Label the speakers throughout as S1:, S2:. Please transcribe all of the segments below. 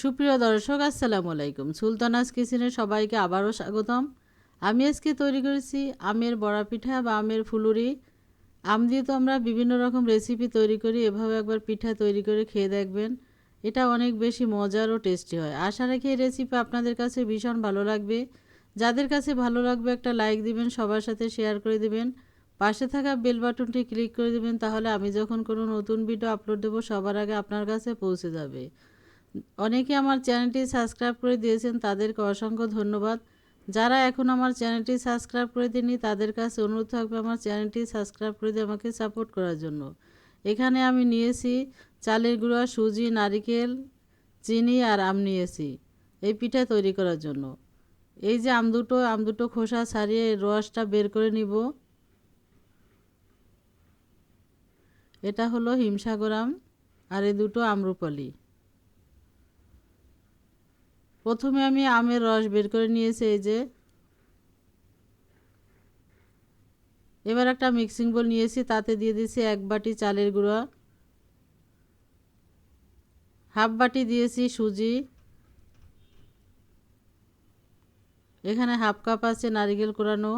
S1: সুপ্রিয় দর্শক, আসসালামু আলাইকুম। সুলতানাস কিচেনে সবাইকে আবারও স্বাগতম। আমি আজকে তৈরি করেছি আমের বড়া পিঠা বা আমের ফুলুরি। আম দিয়ে তো আমরা বিভিন্ন রকম রেসিপি তৈরি করি, এভাবে একবার পিঠা তৈরি করে খেয়ে দেখবেন। এটা অনেক বেশি মজার ও টেস্টি হয়। আশা রাখি এই রেসিপি আপনাদের কাছে ভীষণ ভালো লাগবে। যাদের কাছে ভালো লাগবে একটা লাইক দিবেন, সবার সাথে শেয়ার করে দিবেন। পাশে থাকা বেল বাটনটি ক্লিক করে দিবেন, তাহলে আমি যখন কোনো নতুন ভিডিও আপলোড দেবো, সবার আগে আপনার কাছে পৌঁছে যাবে। অনেকে আমার চ্যানেলটি সাবস্ক্রাইব করে দিয়েছেন, তাদেরকে অসংখ্য ধন্যবাদ। যারা এখন আমার চ্যানেলটি সাবস্ক্রাইব করে দিননি, তাদের কাছে অনুরোধ থাকবে আমার চ্যানেলটি সাবস্ক্রাইব করে দিয়ে আমাকে সাপোর্ট করার জন্য। এখানে আমি নিয়েছি চালের গুঁড়া, সুজি, নারিকেল, চিনি আর আম নিয়েছি এই পিঠা তৈরি করার জন্য। এই যে আম দুটো আম দুটো খোসা ছাড়িয়ে রসটা বের করে নিব। এটা হলো হিমসাগর আম আর এই দুটো আম্রপালি। প্রথমে আমি আমের রস বের করে নিয়েছি, এই যে। এবার একটা মিক্সিং বোল নিয়েছি, তাতে দিয়ে দিয়েছি এক বাটি চালের গুঁড়া। হাফ বাটি দিয়েছি সুজি। এখানে হাফ কাপ আছে নারিকেল কোরানো।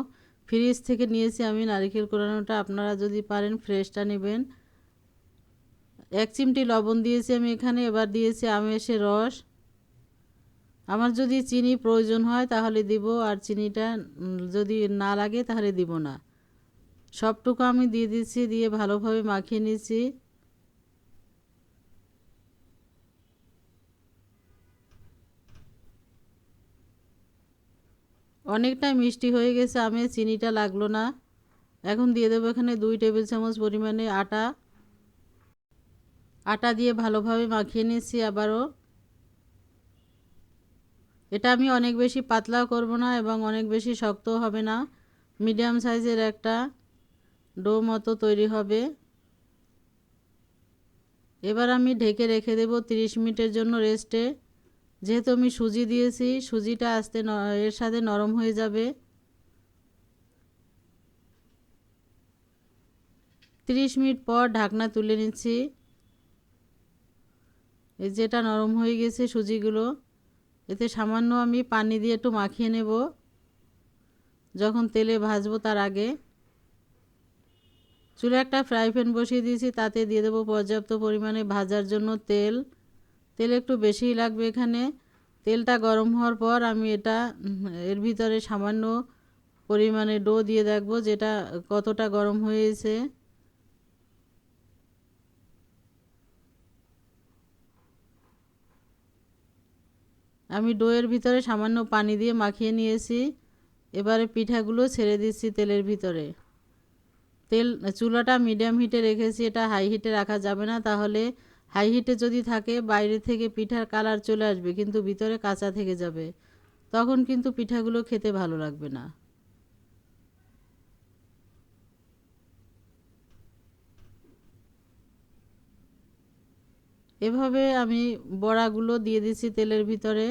S1: ফ্রিজ থেকে নিয়েছি আমি নারিকেল কোরানোটা, আপনারা যদি পারেন ফ্রেশটা নেবেন। এক চিমটি লবণ দিয়েছি আমি এখানে, এবার দিয়েছি আমের রস। আমার যদি চিনি প্রয়োজন হয় তাহলে দিব, আর চিনিটা যদি না লাগে তাহলে দিব না। সবটুকু আমি দিয়ে দিচ্ছি, দিয়ে ভালোভাবে মাখিয়ে নিচ্ছি। অনেকটা মিষ্টি হয়ে গেছে, আমি চিনিটা লাগল না। এখন দিয়ে দেবো এখানে দুই টেবিল চামচ পরিমাণে আটা। আটা দিয়ে ভালোভাবে মাখিয়ে নিচ্ছি আবারও। এটা আমি অনেক বেশি পাতলাও করব না এবং অনেক বেশি শক্তও হবে না। মিডিয়াম সাইজের একটা ডো মতো তৈরি হবে। এবার আমি ঢেকে রেখে দেব 30 মিনিটের জন্য রেস্টে। যেহেতু আমি সুজি দিয়েছি, সুজিটা আস্তে এর সাথে নরম হয়ে যাবে। 30 মিনিট পর ঢাকনা তুলে নিচ্ছি। এই যেটা নরম হয়ে গেছে সুজিগুলো। এতে সামান্য আমি পানি দিয়ে একটু মাখিয়ে নেব। যখন তেলে ভাজবো তার আগে। চুলে একটা ফ্রাই প্যান বসিয়ে দিয়েছি, তাতে দিয়ে দেবো পর্যাপ্ত পরিমাণে ভাজার জন্য তেল। তেল একটু বেশিই লাগবে এখানে। তেলটা গরম হওয়ার পর আমি এটা, এর ভিতরে সামান্য পরিমাণে ডো দিয়ে দেখব যেটা কতটা গরম হয়েছে। আমি ডোয়ের ভিতরে সামান্য পানি দিয়ে মাখিয়ে নিয়েছি। এবারে পিঠাগুলো ছেড়ে দিচ্ছি তেলের ভিতরে। তেল, চুলাটা মিডিয়াম হিটে রেখেছি, এটা হাই হিটে রাখা যাবে না। তাহলে হাই হিটে যদি থাকে, বাইরে থেকে পিঠার কালার চলে আসবে, কিন্তু ভিতরে কাঁচা থেকে যাবে। তখন কিন্তু পিঠাগুলো খেতে ভালো লাগবে না। এভাবে আমি বড়াগুলো দিয়ে দিচ্ছি তেলের ভিতরে।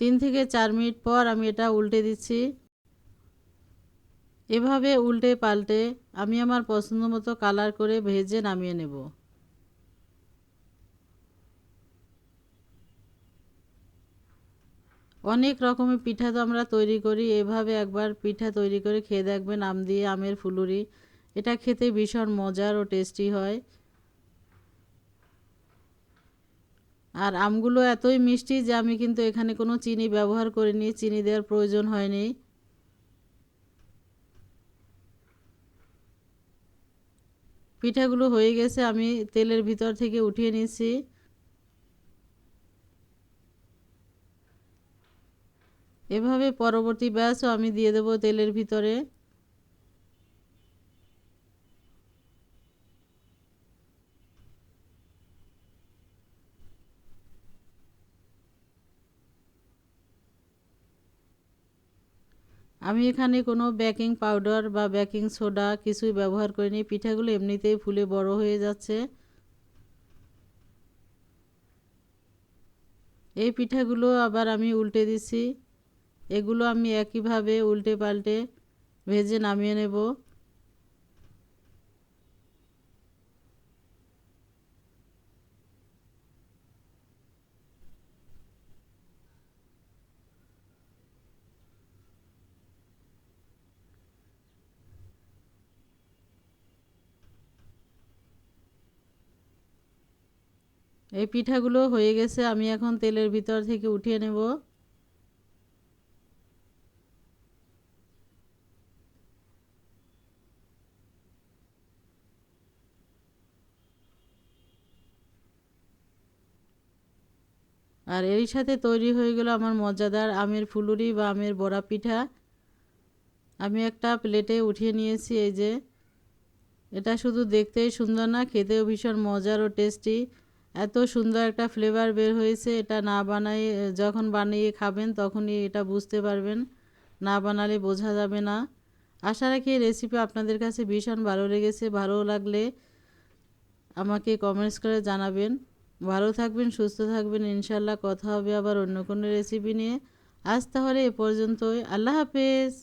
S1: তিন থেকে চার মিনিট পর আমি এটা উল্টে দিচ্ছি। এভাবে উল্টে পাল্টে আমি আমার পছন্দ মতো কালার করে ভেজে নামিয়ে নেব। অনেক রকমের পিঠা তো আমরা তৈরি করি। এভাবে একবার পিঠা তৈরি করে খেয়ে দেখবেন আম দিয়ে আমের ফুলুরি। এটা খেতে ভীষণ মজার ও টেস্টি হয়। আর আমগুলো এতই মিষ্টি যে আমি কিন্তু এখানে কোনো চিনি ব্যবহার করিনি, চিনি দেওয়ার প্রয়োজন হয়নি। পিঠাগুলো হয়ে গেছে, আমি তেলের ভিতর থেকে উঠিয়ে নিচ্ছি। এভাবে পরবর্তী ব্যাসও আমি দিয়ে দেবো তেলের ভিতরে। আমি এখানে কোনো বেকিং পাউডার বা বেকিং সোডা কিছুই ব্যবহার করিনি। পিঠাগুলো এমনিতেই ফুলে বড় হয়ে যাচ্ছে। এই পিঠাগুলো আবার আমি উল্টে দিছি এগুলো আমি একইভাবে উল্টে পাল্টে ভেজে নামিয়ে নেব। এই পিঠাগুলো হয়ে গেছে, আমি এখন তেলের ভিতর থেকে উঠিয়ে নেব। আর এরই সাথে তৈরি হয়ে গেল আমার মজাদার আমের ফুলুরি বা আমের বড়া পিঠা। আমি একটা প্লেটে উঠিয়ে নিয়েছি এই যে। এটা শুধু দেখতেই সুন্দর না, খেতেও ভীষণ মজার ও টেস্টি। এত সুন্দর একটা ফ্লেভার বের হয়েছে, এটা না বানাই যখন বানিয়ে খাবেন তখনই এটা বুঝতে পারবেন, না বানালে বোঝা যাবে না। আশা রাখি রেসিপি আপনাদের কাছে ভীষণ ভালো লেগেছে, ভালো লাগলে আমাকে কমেন্টস করে জানাবেন। ভালো থাকবেন, সুস্থ থাকবেন ইনশাল্লাহ কথা হবে আবার অন্য কোনো রেসিপি নিয়ে। আজ তাহলে এ পর্যন্তই, আল্লাহ হাফেজ।